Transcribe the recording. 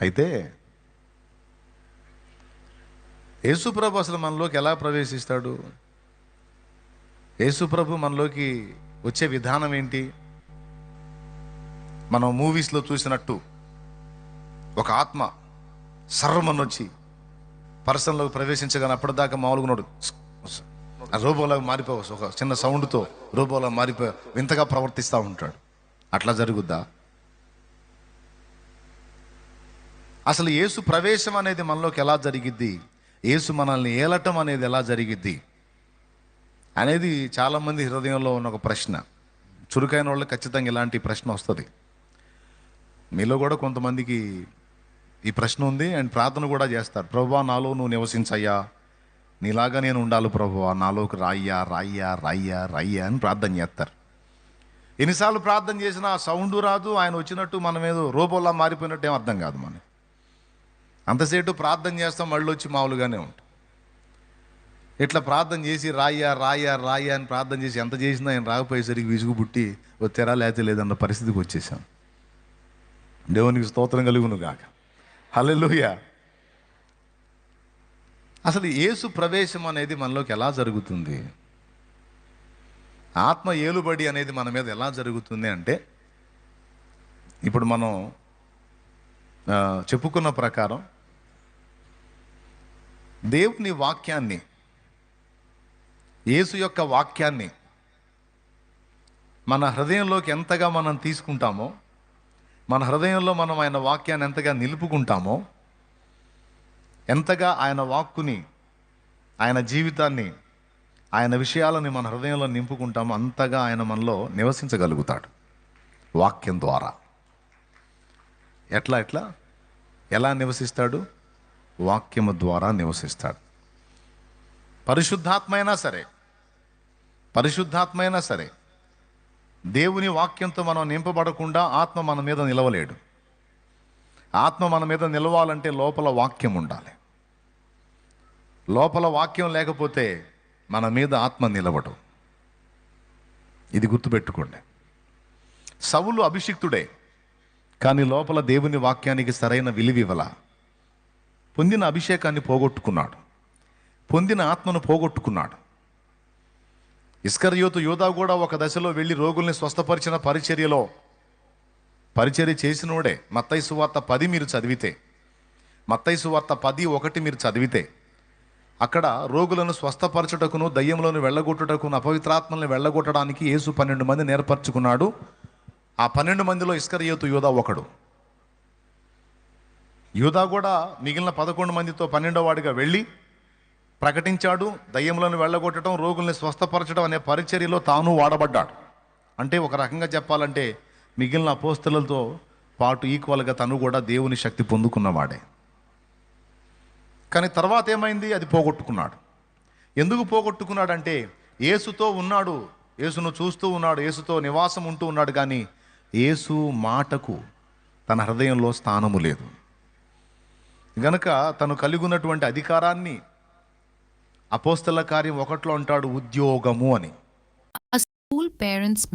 అయితే యేసుప్రభు అసలు మనలోకి ఎలా ప్రవేశిస్తాడు? యేసుప్రభు మనలోకి వచ్చే విధానం ఏంటి? మనం మూవీస్లో చూసినట్టు ఒక ఆత్మ సర్వమని వచ్చి పర్సన్లోకి ప్రవేశించగానే అప్పటిదాకా మామూలుగా రోబోలాగా మారిపోవచ్చు. ఒక చిన్న సౌండ్తో రోబోలా మారిపో వింతగా ప్రవర్తిస్తూ ఉంటాడు. అట్లా జరుగుద్దా? అసలు యేసు ప్రవేశం అనేది మనలోకి ఎలా జరిగిద్ది? యేసు మనల్ని ఏలటం అనేది ఎలా జరిగిద్ది? అనేది చాలామంది హృదయంలో ఉన్న ఒక ప్రశ్న. చురుకైన వాళ్ళు ఖచ్చితంగా ఇలాంటి ప్రశ్న వస్తుంది. మీలో కూడా కొంతమందికి ఈ ప్రశ్న ఉంది అండ్ ప్రార్థన కూడా చేస్తారు. ప్రభువా నాలో నువ్వు నివసించయ్యా. నీలాగా నేను ఉండాలి ప్రభువా నాలోకి రాయ్యా రాయ్యా రాయ్యా రాయ్యా అని ప్రార్థన చేస్తారు. ఎన్నిసార్లు ప్రార్థన చేసినా సౌండ్ రాదు. ఆయన వచ్చినట్టు మనం ఏదో రోబోలా మారిపోయినట్టు ఏం అర్థం కాదు మనకి. అంతసేపు ప్రార్థన చేస్తాం మళ్ళీ వచ్చి మామూలుగానే ఉంటాం. ఇట్లా ప్రార్థన చేసి రాయ్యా రాయ్యా రాయ్యా అని ప్రార్థన చేసి ఎంత చేసినా ఆయన రాకపోయేసరికి విసుగు పుట్టి ఓ తెర లేతే లేదన్న పరిస్థితికి వచ్చేసాం. దేవునికి స్తోత్రం కలుగును గాక. హల్లెలూయ. అసలు యేసు ప్రవేశం అనేది మనలోకి ఎలా జరుగుతుంది? ఆత్మ ఏలుబడి అనేది మన మీద ఎలా జరుగుతుంది అంటే ఇప్పుడు మనం చెప్పుకున్న ప్రకారం దేవుని వాక్యాన్ని యేసు యొక్క వాక్యాన్ని మన హృదయంలోకి ఎంతగా మనం తీసుకుంటామో మన హృదయంలో మనం ఆయన వాక్యాన్ని ఎంతగా నిలుపుకుంటామో ఎంతగా ఆయన వాక్కుని ఆయన జీవితాన్ని ఆయన విషయాలని మన హృదయంలో నింపుకుంటామో అంతగా ఆయన మనలో నివసించగలుగుతాడు వాక్యం ద్వారా. ఎట్లా ఎట్లా? ఎలా నివసిస్తాడు? వాక్యము ద్వారా నివసిస్తాడు. పరిశుద్ధాత్మ అయినా సరే పరిశుద్ధాత్మ అయినా సరే దేవుని వాక్యంతో మనం నింపబడకుండా ఆత్మ మన మీద నిలవలేడు. ఆత్మ మన మీద నిలవాలంటే లోపల వాక్యం ఉండాలి. లోపల వాక్యం లేకపోతే మన మీద ఆత్మ నిలవడు. ఇది గుర్తుపెట్టుకోండి. సవులు అభిషిక్తుడే కానీ లోపల దేవుని వాక్యానికి సరైన విలువివ్వల. పొందిన అభిషేకాన్ని పోగొట్టుకున్నాడు. పొందిన ఆత్మను పోగొట్టుకున్నాడు. ఇస్కర్యోతు యోధా కూడా ఒక దశలో వెళ్ళి రోగుల్ని స్వస్థపరిచిన పరిచర్యలో పరిచర్య చేసినోడే మత్తయి సువార్త పది మీరు చదివితే మత్తయి సువార్త పది ఒకటి మీరు చదివితే అక్కడ రోగులను స్వస్థపరచుటకును దయ్యంలోని వెళ్ళగొట్టుటకును అపవిత్రాత్మల్ని వెళ్ళగొట్టడానికి యేసు పన్నెండు మంది నేర్పరచుకున్నాడు. ఆ పన్నెండు మందిలో ఇస్కర్యోతు యోధా ఒకడు. యూదా కూడా మిగిలిన పదకొండు మందితో పన్నెండో వాడిగా వెళ్ళి ప్రకటించాడు. దయ్యములను వెళ్ళగొట్టడం రోగుల్ని స్వస్థపరచడం అనే పరిచర్యలో తాను వాడబడ్డాడు. అంటే ఒక రకంగా చెప్పాలంటే మిగిలిన అపోస్తులతో పాటు ఈక్వల్గా తను కూడా దేవుని శక్తి పొందుకున్నవాడే. కానీ తర్వాత ఏమైంది? అది పోగొట్టుకున్నాడు. ఎందుకు పోగొట్టుకున్నాడంటే ఏసుతో ఉన్నాడు. ఏసును చూస్తూ ఉన్నాడు. ఏసుతో నివాసం ఉంటూ ఉన్నాడు. కానీ ఏసు మాటకు తన హృదయంలో స్థానము లేదు. గనుక తను కలిగి ఉన్నటువంటి అధికారాన్ని అపోస్తల కార్యం ఒకట్లో అంటాడు ఉద్యోగము అని. School parents